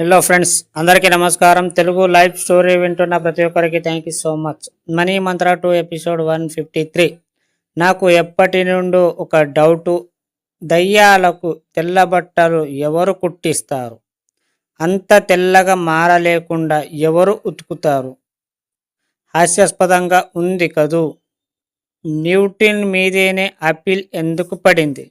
Hello friends అందరికీ నమస్కారం. Telugu live story వింటున్న ప్రతి ఒక్కరికి thank you so much money mantra to episode one fifty three నాకు ఎప్పటి నుండో ఒక డౌటు దయ్యాలకు తెల్ల బట్టలు ఎవరు కుట్టిస్తారు? అంత తెల్లగా మారలేకుండా ఎవరు ఉతుకుతారు? హాస్యాస్పదంగా ఉంది కదూ? న్యూటన్ మీదేనే అప్పీల్ ఎందుకు పడింది?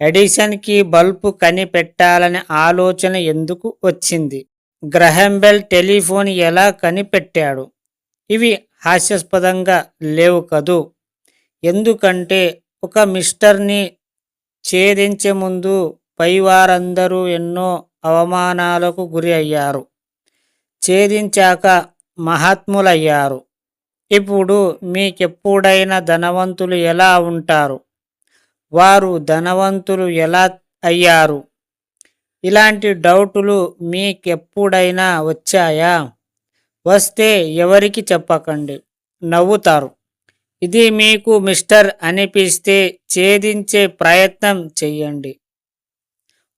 ఎడిసన్కి బల్బు కనిపెట్టాలనే ఆలోచన ఎందుకు వచ్చింది? గ్రహంబెల్ టెలిఫోన్ ఎలా కనిపెట్టాడు? ఇవి హాస్యాస్పదంగా లేవు కదూ? ఎందుకంటే ఒక మిస్టర్ని ఛేదించే ముందు పైవారందరూ ఎన్నో అవమానాలకు గురి అయ్యారు. ఛేదించాక మహాత్ములయ్యారు. ఇప్పుడు మీకెప్పుడైనా ధనవంతులు ఎలా ఉంటారు? వారు ధనవంతులు ఎలా అయ్యారు? ఇలాంటి డౌటులు మీకెప్పుడైనా వచ్చాయా? వస్తే ఎవరికి చెప్పకండి. నవ్వుతారు. ఇది మీకు మిస్టర్ అనిపిస్తే ఛేదించే ప్రయత్నం చెయ్యండి.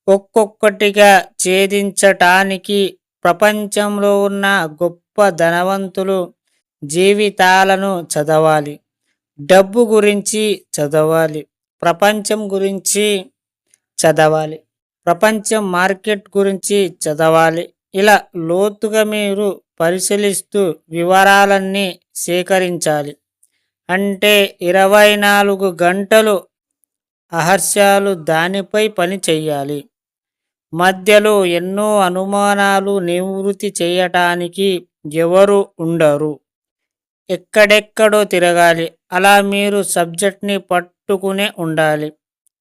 ఒక్కొక్కటిగా ఛేదించటానికి ప్రపంచంలో ఉన్న గొప్ప ధనవంతులు జీవితాలను చదవాలి. డబ్బు గురించి చదవాలి. ప్రపంచం గురించి చదవాలి. ప్రపంచం మార్కెట్ గురించి చదవాలి. ఇలా లోతుగా మీరు పరిశీలిస్తూ వివరాలన్నీ సేకరించాలి. అంటే ఇరవై నాలుగు గంటలు అహర్షాలు దానిపై పని చెయ్యాలి. మధ్యలో ఎన్నో అనుమానాలు నివృత్తి చేయటానికి ఎవరు ఉండరు. ఎక్కడెక్కడో తిరగాలి. అలా మీరు సబ్జెక్ట్ని పట్ పట్టుకునే ఉండాలి.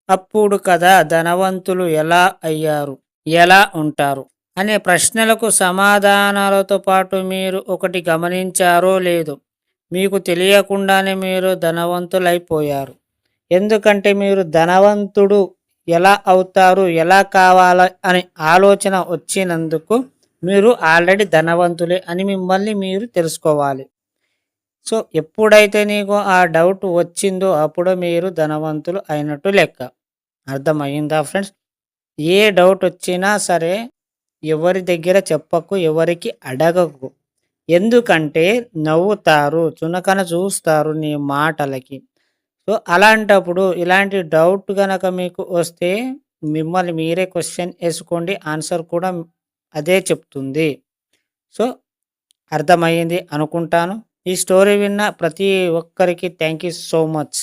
అప్పుడు కదా ధనవంతులు ఎలా అయ్యారు? ఎలా ఉంటారు? అనే ప్రశ్నలకు సమాధానాలతో పాటు మీరు ఒకటి గమనించారో లేదు మీకు తెలియకుండానే మీరు ధనవంతులైపోయారు. ఎందుకంటే మీరు ధనవంతుడు ఎలా అవుతారు? ఎలా కావాలి? అనే ఆలోచన వచ్చినందుకు మీరు ఆల్రెడీ ధనవంతులే అని మిమ్మల్ని మీరు తెలుసుకోవాలి. సో ఎప్పుడైతే నీకు ఆ డౌట్ వచ్చిందో అప్పుడు మీరు ధనవంతులు అయినట్టు లెక్క. అర్థమయ్యిందా ఫ్రెండ్స్? ఏ డౌట్ వచ్చినా సరే ఎవరి దగ్గర చెప్పకు ఎవరికి అడగకు. ఎందుకంటే నవ్వుతారు చునకన చూస్తారు నీ మాటలకి. సో అలాంటప్పుడు ఇలాంటి డౌట్ కనుక మీకు వస్తే మిమ్మల్ని మీరే క్వశ్చన్ వేసుకోండి ఆన్సర్ కూడా అదే చెప్తుంది. సో అర్థమయ్యింది అనుకుంటాను. ఈ స్టోరీ విన్న ప్రతి ఒక్కరికి థ్యాంక్ యూ సో మచ్.